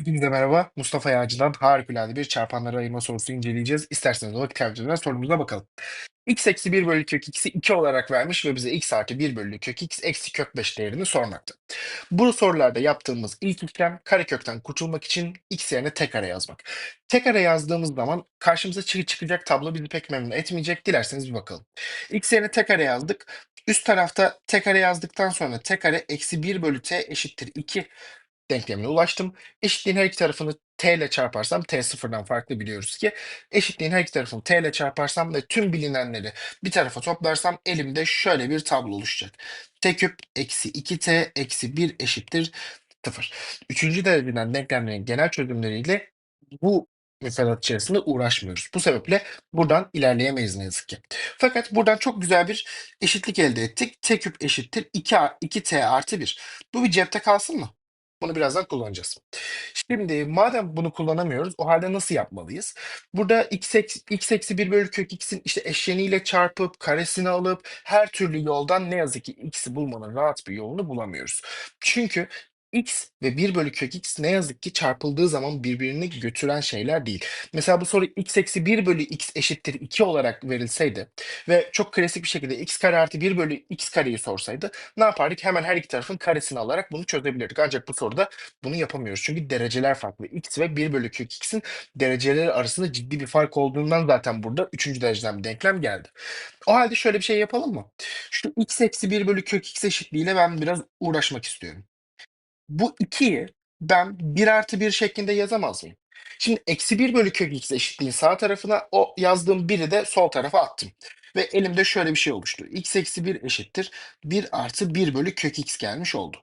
Hepinize merhaba. Mustafa Yağcı'dan harikulade bir çarpanları ayırma sorusu inceleyeceğiz. İsterseniz vakit kaybetmeden sorumuza bakalım. x eksi 1 bölü kök x'i 2 olarak vermiş ve bize x artı 1 bölü kök x eksi kök 5 değerini sormakta. Bu sorularda yaptığımız ilk işlem karekökten kurtulmak için x yerine t kare yazmak. T kare yazdığımız zaman karşımıza çı- çıkacak tablo bizi pek memnun etmeyecek. Dilerseniz bir bakalım. x yerine t kare yazdık. Üst tarafta t kare yazdıktan sonra t kare eksi 1 bölü t eşittir 2 denklemine ulaştım. Eşitliğin her iki tarafını t ile çarparsam t sıfırdan farklı biliyoruz ki eşitliğin her iki tarafını t ile çarparsam ve tüm bilinenleri bir tarafa toplarsam elimde şöyle bir tablo oluşacak. t küp eksi 2t eksi 1 eşittir 0. Üçüncü dereceden denklemlerin genel çözümleriyle bu müfredat içerisinde uğraşmıyoruz. Bu sebeple buradan ilerleyemeyiz ne yazık ki. Fakat buradan çok güzel bir eşitlik elde ettik. t küp eşittir 2, 2t artı 1. Bu bir cepte kalsın mı? Bunu birazdan kullanacağız. Şimdi madem bunu kullanamıyoruz, o halde nasıl yapmalıyız? Burada x x eksi 1 bölü kök x'in işte eşleniğiyle çarpıp karesini alıp her türlü yoldan ne yazık ki x'i bulmanın rahat bir yolunu bulamıyoruz. Çünkü x ve 1 bölü kök x ne yazık ki çarpıldığı zaman birbirini götüren şeyler değil. Mesela bu soru x eksi 1 bölü x eşittir 2 olarak verilseydi ve çok klasik bir şekilde x kare artı 1 bölü x kareyi sorsaydı ne yapardık? Hemen her iki tarafın karesini alarak bunu çözebilirdik. Ancak bu soruda bunu yapamıyoruz. Çünkü dereceler farklı. X ve 1 bölü kök x'in dereceleri arasında ciddi bir fark olduğundan zaten burada 3. dereceden bir denklem geldi. O halde şöyle bir şey yapalım mı? Şu x eksi 1 bölü kök x eşitliğiyle ben biraz uğraşmak istiyorum. Bu 2'yi ben 1 artı 1 şeklinde yazamaz mıyım? Şimdi eksi 1 bölü kök x eşitliğin sağ tarafına o yazdığım 1'i de sol tarafa attım. Ve elimde şöyle bir şey oluştu. x eksi 1 eşittir 1 artı 1 bölü kök x gelmiş oldu.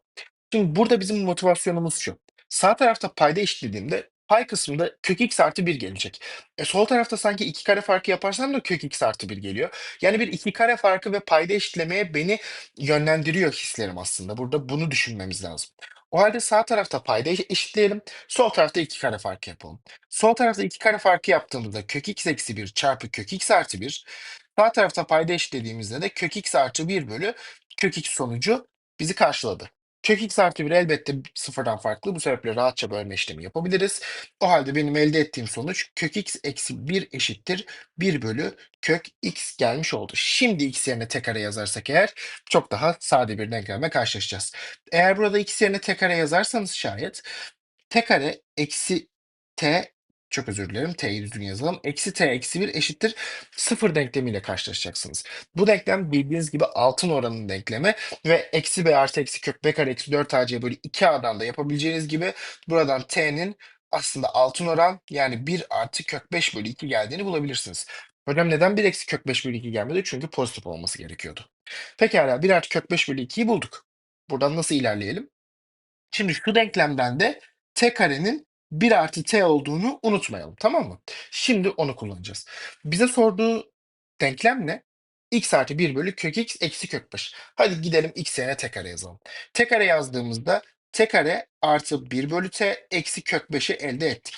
Şimdi burada bizim motivasyonumuz şu. Sağ tarafta payda eşitlediğimde pay kısmında kök x artı 1 gelecek. E sol tarafta sanki iki kare farkı yaparsam da kök x artı 1 geliyor. Yani bir iki kare farkı ve payda eşitlemeye beni yönlendiriyor hislerim aslında. Burada bunu düşünmemiz lazım. O halde sağ tarafta payda eş- eşitleyelim. Sol tarafta iki kare farkı yapalım. Sol tarafta iki kare farkı yaptığımızda kök x eksi 1 çarpı kök x artı 1. Sağ tarafta payda eşitlediğimizde de kök x artı 1 bölü kök x sonucu bizi karşıladı. Kök x artı 1 elbette sıfırdan farklı. Bu sebeple rahatça bölme işlemi yapabiliriz. O halde benim elde ettiğim sonuç kök x eksi 1 eşittir 1 bölü kök x gelmiş oldu. Şimdi x yerine t kare yazarsak eğer çok daha sade bir denklemle karşılaşacağız. Eğer burada x yerine t kare yazarsanız şayet t kare eksi t çok özür dilerim. T'yi düzgün yazalım. Eksi t eksi 1 eşittir 0 denklemiyle karşılaşacaksınız. Bu denklem bildiğiniz gibi altın oranının denklemi ve eksi b artı eksi kök b kare eksi 4 ac bölü 2a'dan da yapabileceğiniz gibi buradan t'nin aslında altın oran yani 1 artı kök 5 bölü 2 geldiğini bulabilirsiniz. Hocam neden 1 eksi kök 5 bölü 2 gelmedi? Çünkü pozitif olması gerekiyordu. Pekala 1 artı kök 5 bölü 2'yi bulduk. Buradan nasıl ilerleyelim? Şimdi şu denklemden de t karenin 1 artı t olduğunu unutmayalım tamam mı? Şimdi onu kullanacağız. Bize sorduğu denklem ne? x artı 1 bölü kök x eksi kök 5. Hadi gidelim x yerine t kare yazalım. t kare yazdığımızda t kare artı 1 bölü t eksi kök 5'i elde ettik.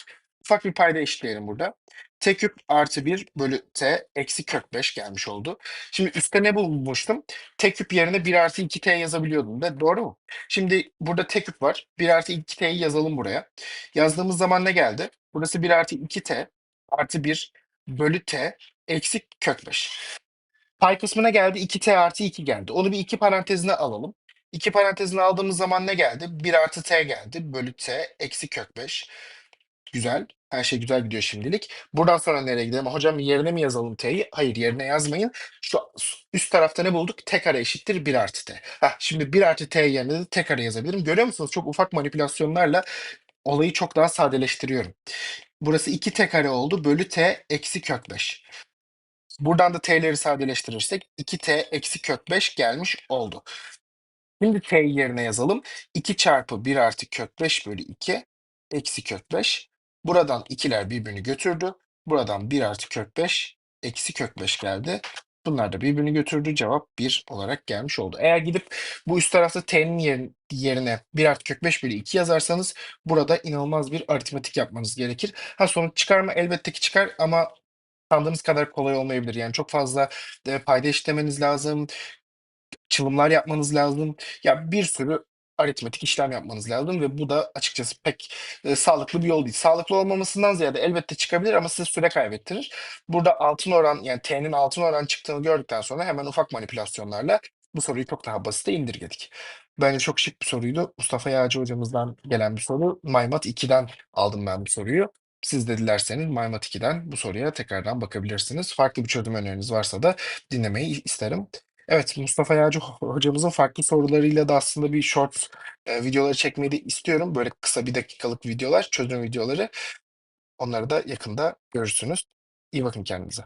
Ufak bir payda eşitleyelim burada. t küp artı 1 bölü t eksi kök 5 gelmiş oldu. Şimdi üstte ne bulmuştum? t küp yerine 1 artı 2t yazabiliyordum da doğru mu? Şimdi burada t küp var. 1 artı 2t'yi yazalım buraya. Yazdığımız zaman ne geldi? Burası 1 artı 2t artı 1 bölü t eksi kök 5. Pay kısmına geldi 2t artı 2 geldi. Onu bir iki parantezine alalım. İki parantezine aldığımız zaman ne geldi? 1 artı t geldi. Bölü t eksi kök 5. Güzel. Her şey güzel gidiyor şimdilik. Buradan sonra nereye gidelim? Hocam yerine mi yazalım t'yi? Hayır yerine yazmayın. Şu üst tarafta ne bulduk? t kare eşittir 1 artı t. Heh, şimdi 1 artı t yerine de t kare yazabilirim. Görüyor musunuz? Çok ufak manipülasyonlarla olayı çok daha sadeleştiriyorum. Burası 2t kare oldu. Bölü t eksi kök 5. Buradan da t'leri sadeleştirirsek 2t eksi kök 5 gelmiş oldu. Şimdi t yerine yazalım. 2 çarpı 1 artı kök 5 bölü 2 eksi kök 5. Buradan ikiler birbirini götürdü. Buradan 1 artı kök 5 eksi kök 5 geldi. Bunlar da birbirini götürdü. Cevap 1 olarak gelmiş oldu. Eğer gidip bu üst tarafta t'nin yerine 1 artı kök 5 bölü 2 yazarsanız burada inanılmaz bir aritmetik yapmanız gerekir. Ha sonuç çıkarma elbette ki çıkar ama sandığınız kadar kolay olmayabilir. Yani çok fazla e, payda eşitlemeniz lazım. Çılımlar yapmanız lazım. Ya bir sürü aritmetik işlem yapmanız lazım ve bu da açıkçası pek, eee, sağlıklı bir yol değil. Sağlıklı olmamasından ziyade elbette çıkabilir ama size süre kaybettirir. Burada altın oran, yani T'nin altın oran çıktığını gördükten sonra hemen ufak manipülasyonlarla bu soruyu çok daha basite indirgedik. Bence çok şık bir soruydu. Mustafa Yağcı hocamızdan gelen bir soru. MyMath 2'den aldım ben bu soruyu. Siz de dilerseniz MyMath 2'den bu soruya tekrardan bakabilirsiniz. Farklı bir çözüm öneriniz varsa da dinlemeyi isterim. Evet, Mustafa Yağcı ho hocamızın farklı sorularıyla da aslında bir shorts, eee, videoları çekmeyi de istiyorum. Böyle kısa 1 dakikalık videolar, çözüm videoları. Onları da yakında görürsünüz. İyi bakın kendinize.